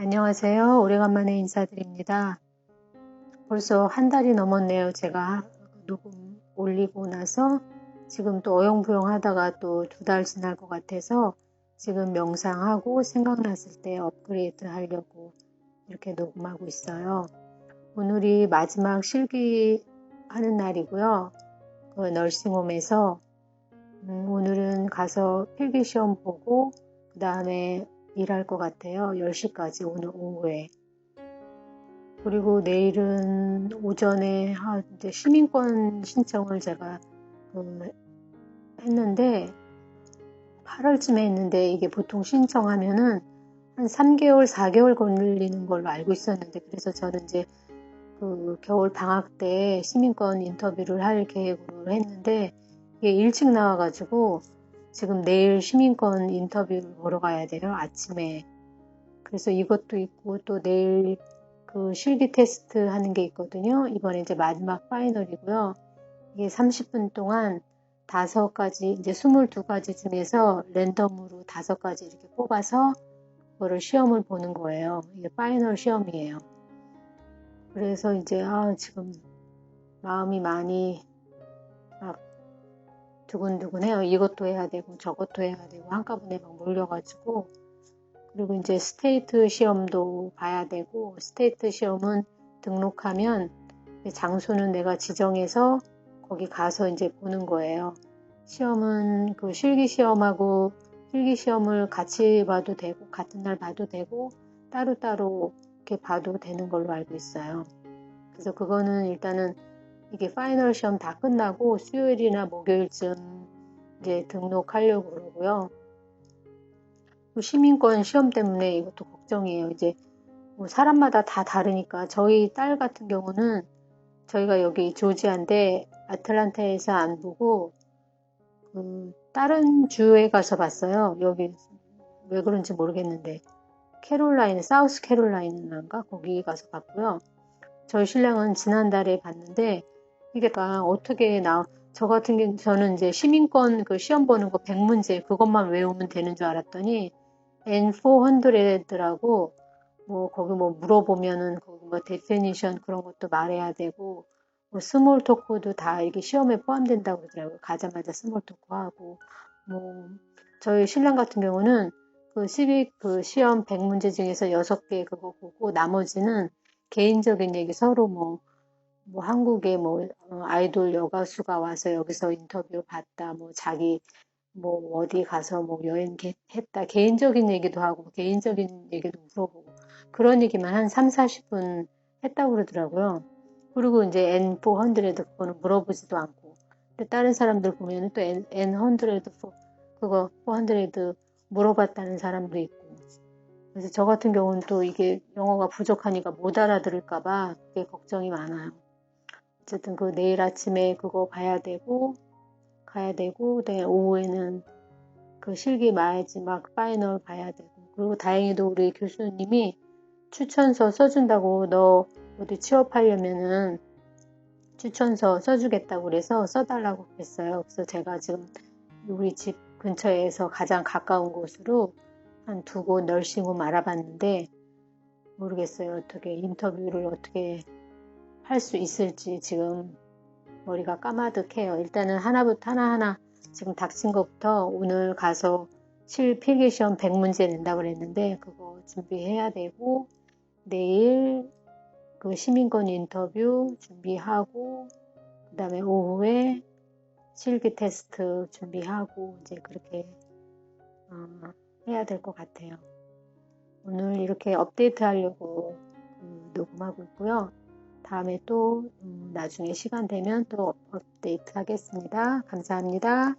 안녕하세요. 오래간만에 인사드립니다. 벌써 한 달이 넘었네요. 제가 녹음 올리고 나서 지금 또 어영부영 하다가 또 두 달 지날 것 같아서 지금 명상하고 생각났을 때 업그레이드 하려고 이렇게 녹음하고 있어요. 오늘이 마지막 실기 하는 날이고요. 그 널싱홈에서 음, 오늘은 가서 필기 시험 보고 그 다음에 일할 것 같아요. 10시까지 오늘 오후에. 그리고 내일은 오전에 아, 이제 시민권 신청을 제가 그 했는데 8월쯤에 했는데 이게 보통 신청하면은 한 3개월, 4개월 걸리는 걸로 알고 있었는데 그래서 저는 이제 그 겨울 방학 때 시민권 인터뷰를 할 계획으로 했는데 이게 일찍 나와가지고 지금 내일 시민권 인터뷰를 보러 가야 돼요. 아침에. 그래서 이것도 있고 또 내일 그 실기 테스트 하는 게 있거든요. 이번에 이제 마지막 파이널이고요. 이게 30분 동안 다섯 가지, 이제 22가지 중에서 랜덤으로 다섯 가지 이렇게 뽑아서 그거를 시험을 보는 거예요. 이게 파이널 시험이에요. 그래서 이제 아, 지금 마음이 많이 막 두근두근해요. 이것도 해야 되고 저것도 해야 되고 한꺼번에 막 몰려가지고 그리고 이제 스테이트 시험도 봐야 되고 스테이트 시험은 등록하면 장소는 내가 지정해서 거기 가서 이제 보는 거예요. 시험은 그 실기 시험하고 필기 시험을 같이 봐도 되고 같은 날 봐도 되고 따로따로 이렇게 봐도 되는 걸로 알고 있어요. 그래서 그거는 일단은 이게 파이널 시험 다 끝나고 수요일이나 목요일쯤 이제 등록하려고 그러고요. 시민권 시험 때문에 이것도 걱정이에요. 이제 뭐 사람마다 다 다르니까 저희 딸 같은 경우는 저희가 여기 조지아인데 아틀란타에서 안 보고 그 다른 주에 가서 봤어요. 여기 왜 그런지 모르겠는데 캐롤라인, 사우스 캐롤라인인가 거기 가서 봤고요. 저희 신랑은 지난달에 봤는데 이게 다 어떻게 나, 저 같은 경우 저는 이제 시민권 그 시험 보는 거 100문제 그것만 외우면 되는 줄 알았더니 N400라고 뭐 거기 뭐 물어보면은 거기 뭐 데피니션 그런 것도 말해야 되고 뭐 스몰 토크도 다 이게 시험에 포함된다고 그러더라고요. 가자마자 스몰 토크 하고 뭐 저희 신랑 같은 경우는 그 시빅 그 시험 100문제 중에서 6개 그거 보고 나머지는 개인적인 얘기 서로 뭐, 뭐 한국에 뭐 어, 아이돌 여가수가 와서 여기서 인터뷰 봤다 뭐 자기 뭐 어디 가서 뭐 여행 했다 개인적인 얘기도 하고 개인적인 얘기도 물어보고 그런 얘기만 한 3, 40분 했다고 그러더라고요. 그리고 이제 N400 그거는 물어보지도 않고 근데 다른 사람들 보면은 또 N, N100 그거 400 물어봤다는 사람도 있고 그래서 저 같은 경우는 또 이게 영어가 부족하니까 못 알아들을까봐 그게 걱정이 많아요. 어쨌든 그 내일 아침에 그거 봐야 되고 가야 되고 내일 오후에는 그 실기 마지막 파이널 봐야 되고 그리고 다행히도 우리 교수님이 추천서 써준다고 너 어디 취업하려면은 추천서 써주겠다고 그래서 써달라고 그랬어요. 그래서 제가 지금 우리 집 근처에서 가장 가까운 곳으로 한 두 곳 널싱홈 알아봤는데 모르겠어요. 어떻게 인터뷰를 어떻게 할 수 있을지 지금 머리가 까마득해요. 일단은 하나부터 하나하나 지금 닥친 것부터 오늘 가서 실 필기시험 100문제 낸다고 그랬는데 그거 준비해야 되고 내일 그 시민권 인터뷰 준비하고 그 다음에 오후에 실기 테스트 준비하고 이제 그렇게 어, 해야 될 것 같아요. 오늘 이렇게 업데이트 하려고 음, 녹음하고 있고요. 다음에 또 음, 나중에 시간 되면 또 업데이트 하겠습니다. 감사합니다.